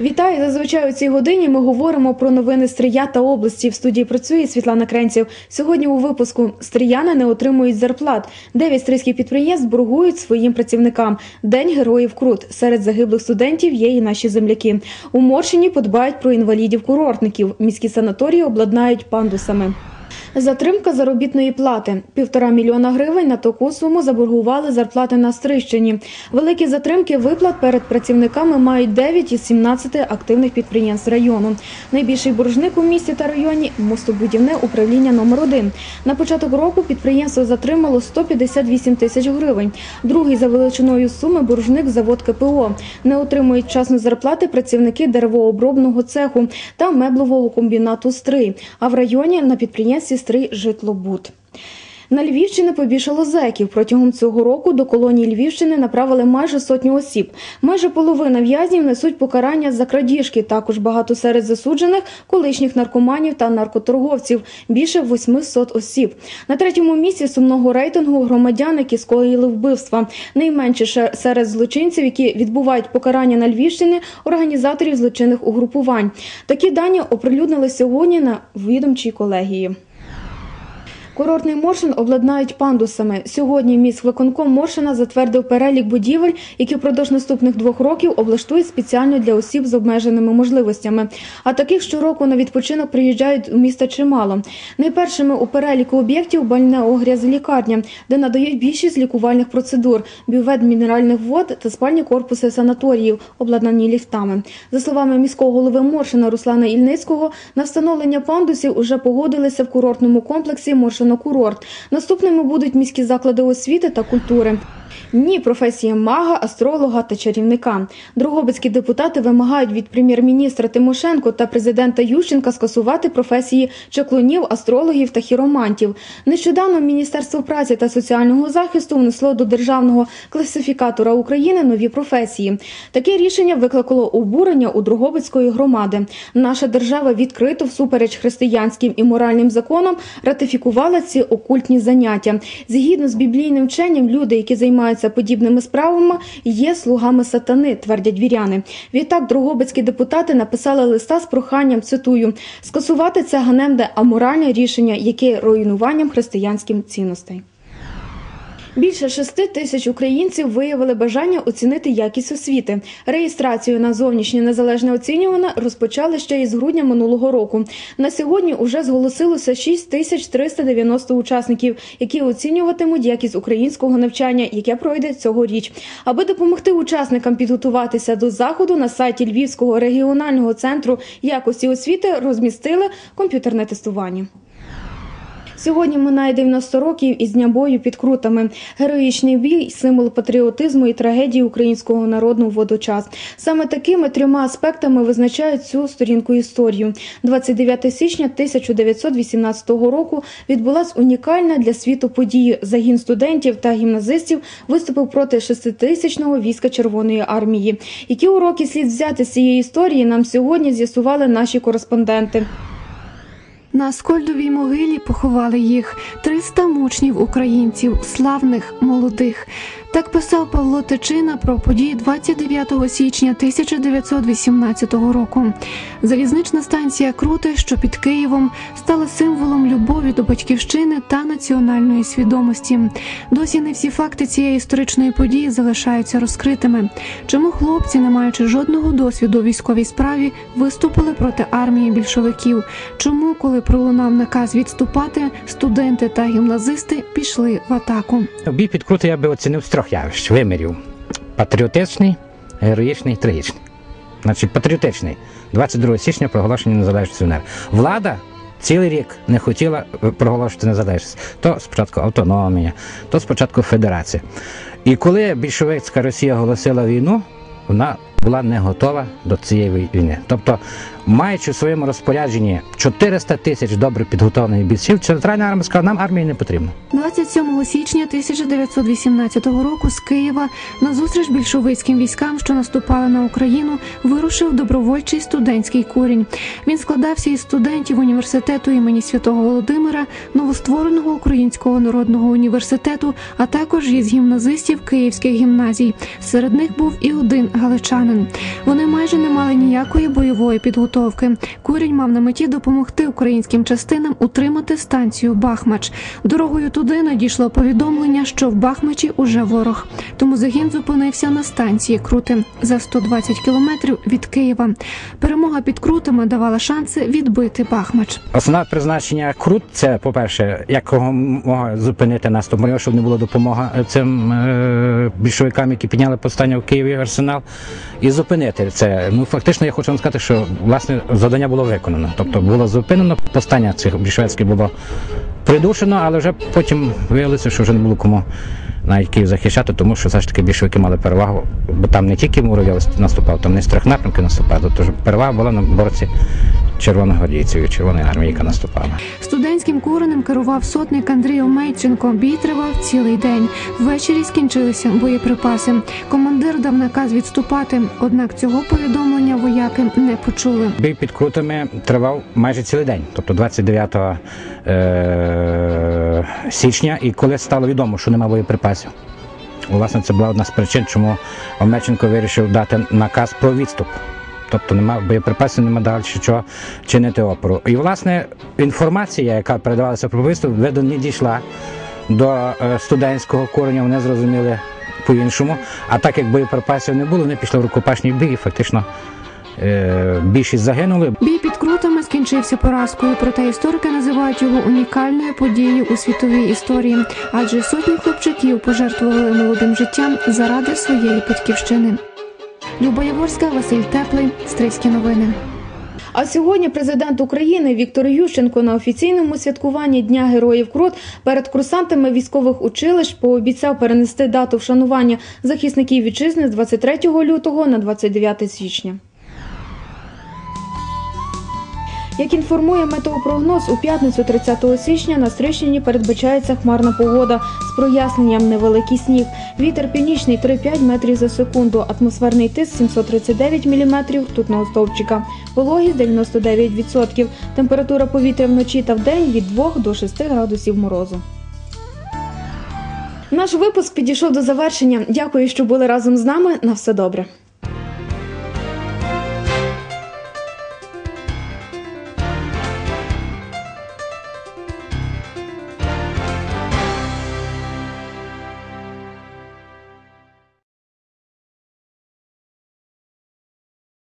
Вітаю! Зазвичай у цій годині ми говоримо про новини Стрия та області. В студії працює Світлана Кренців. Сьогодні у випуску стрияни не отримують зарплат. Дев'ять стрийських підприємств боргують своїм працівникам. День героїв Крут. Серед загиблих студентів є і наші земляки. У Морщині подбають про інвалідів-курортників. Міські санаторії обладнають пандусами. Затримка заробітної плати півтора мільйона гривень на таку суму заборгували зарплати на Стрищині. Великі затримки виплат перед працівниками мають 9 із 17 активних підприємств району. Найбільший боржник у місті та районі мостобудівне управління номер 1 На початок року підприємство затримало 158 тисяч гривень. Другий за величиною суми боржник завод КПО. Не отримують вчасно зарплати працівники деревообробного цеху та меблового комбінату Стрий. А в районі на підприємстві Стрий житлобуд. На Львівщині побільшало зеків. Протягом цього року до колонії Львівщини направили майже сотню осіб. Майже половина в'язнів несуть покарання за крадіжки. Також багато серед засуджених колишніх наркоманів та наркоторговців. Більше 800 осіб. На третьому місці сумного рейтингу громадян, які скоїли вбивства. Найменше серед злочинців, які відбувають покарання на Львівщині, організаторів злочинних угрупувань. Такі дані оприлюднили сьогодні на відомчій колегії. Курортний Моршин обладнають пандусами. Сьогодні міськвиконком Моршина затвердив перелік будівель, які впродовж наступних двох років облаштують спеціально для осіб з обмеженими можливостями. А таких щороку на відпочинок приїжджають у міста чимало. Найпершими у переліку об'єктів огряз лікарня, де надають більшість лікувальних процедур, бювет мінеральних вод та спальні корпуси санаторіїв, обладнані ліфтами. За словами міського голови Моршина Руслана Ільницького, на встановлення пандусів уже погодилися в курортному комплексі Моршин курорт. Наступними будуть міські заклади освіти та культури. Ні, професії мага, астролога та чарівника. Другобицькі депутати вимагають від прем'єр-міністра Тимошенко та президента Ющенка скасувати професії чаклунів, астрологів та хіромантів. Нещодавно Міністерство праці та соціального захисту внесло до державного класифікатора України нові професії. Таке рішення викликало обурення у Другобицької громади. Наша держава відкрито всупереч християнським і моральним законам ратифікувала ці окультні заняття. Згідно з біблійним вченням, люди, які займаються подібними справами, є слугами сатани, твердять віряни. Відтак другобицькі депутати написали листа з проханням, цитую, скасувати це ганемне аморальне рішення, яке руйнуванням християнським цінностей. Більше шести тисяч українців виявили бажання оцінити якість освіти. Реєстрацію на зовнішнє незалежне оцінювання розпочали ще із грудня минулого року. На сьогодні уже зголосилося 6 тисяч 390 учасників, які оцінюватимуть якість українського навчання, яке пройде цьогоріч. Аби допомогти учасникам підготуватися до заходу на сайті Львівського регіонального центру якості освіти розмістили комп'ютерне тестування. Сьогодні минає 90 років із дня бою під крутами. Героїчний бій символ патріотизму і трагедії українського народу водочас. Саме такими трьома аспектами визначають цю сторінку історію. 29 січня 1918 року відбулась унікальна для світу подія. Загін студентів та гімназистів виступив проти шеститисячного війська Червоної армії. Які уроки слід взяти з цієї історії нам сьогодні з'ясували наші кореспонденти. На Скольдовій могилі поховали їх 300 мучнів українців, славних, молодих. Так писав Павло Тичина про події 29 січня 1918 року. Залізнична станція Крути, що під Києвом, стала символом любові до батьківщини та національної свідомості. Досі не всі факти цієї історичної події залишаються розкритими. Чому хлопці, не маючи жодного досвіду у військовій справі, виступили проти армії більшовиків? Чому, коли пролунав наказ відступати, студенти та гімназисти пішли в атаку? Бій під крути я би оцінив з трьох явищ, вимірів. Патріотичний, героїчний, трагічний. Значить, патріотичний. 22 січня проголошення незалежності УНР. Влада цілий рік не хотіла проголошувати незалежність. То спочатку автономія, то спочатку федерація. І коли більшовицька Росія оголосила війну, вона була не готова до цієї війни. Тобто, маючи в своєму розпорядженні 400 тисяч добре підготовлених бійців, центральна армія сказала, нам армії не потрібно. 27 січня 1918 року з Києва на зустріч більшовицьким військам, що наступали на Україну, вирушив добровольчий студентський курінь. Він складався із студентів університету імені святого Володимира, новоствореного Українського народного університету, а також із гімназистів київських гімназій. Серед них був і один галичанин. Полонен. Вони майже не мали ніякої бойової підготовки. Курінь мав на меті допомогти українським частинам утримати станцію Бахмач. Дорогою туди надійшло повідомлення, що в Бахмачі уже ворог. Тому загін зупинився на станції Крути за 120 кілометрів від Києва. Перемога під Крутами давала шанси відбити Бахмач. Основне призначення Крут це, по-перше, якомога зупинити наступ, Маріо, щоб не було допомога цим е, більшовикам, які підняли повстання в Києві арсенал, і зупинити це. Ну фактично, я хочу вам сказати, що власне завдання було виконано. Тобто було зупинено, повстання цих більшовицьких було придушено, але вже потім виявилося, що вже не було кому навіть Київ захищати, тому що все ж таки більшовики мали перевагу, бо там не тільки Муров'я наступав, там не з трьох напрямків наступав. Тобто перевага була на борці червоногвардійців і Червоної армії, яка наступала. Студентським куренем керував сотник Андрій Омейченко. Бій тривав цілий день. Ввечері скінчилися боєприпаси. Командир дав наказ відступати, однак цього повідомлення вояки не почули. Бій під крутами тривав майже цілий день, тобто 29 е- січня, і коли стало відомо, що немає боєприпасів. Власне, це була одна з причин, чому Омельченко вирішив дати наказ про відступ. Тобто немає боєприпасів, немає далі чого чинити опору. І власне інформація, яка передавалася про видно, не дійшла до е, студентського кореня, вони зрозуміли по-іншому. А так як боєприпасів не було, вони пішли в рукопашний бій, і фактично е, більшість загинули. Бій під крутами скінчився поразкою, проте історики називають його унікальною подією у світовій історії, адже сотні хлопчиків пожертвували молодим життям заради своєї батьківщини. Люба Яворська, Василь Теплий, Стрийські новини. А сьогодні президент України Віктор Ющенко на офіційному святкуванні Дня Героїв Крот перед курсантами військових училищ пообіцяв перенести дату вшанування захисників вітчизни з 23 лютого на 29 січня. Як інформує метеопрогноз, у п'ятницю 30 січня на Стрищині передбачається хмарна погода з проясненням невеликий сніг. Вітер північний 3-5 метрів за секунду, атмосферний тиск 739 міліметрів ртутного стовпчика, вологість 99%, температура повітря вночі та вдень від 2 до 6 градусів морозу. Наш випуск підійшов до завершення. Дякую, що були разом з нами. На все добре.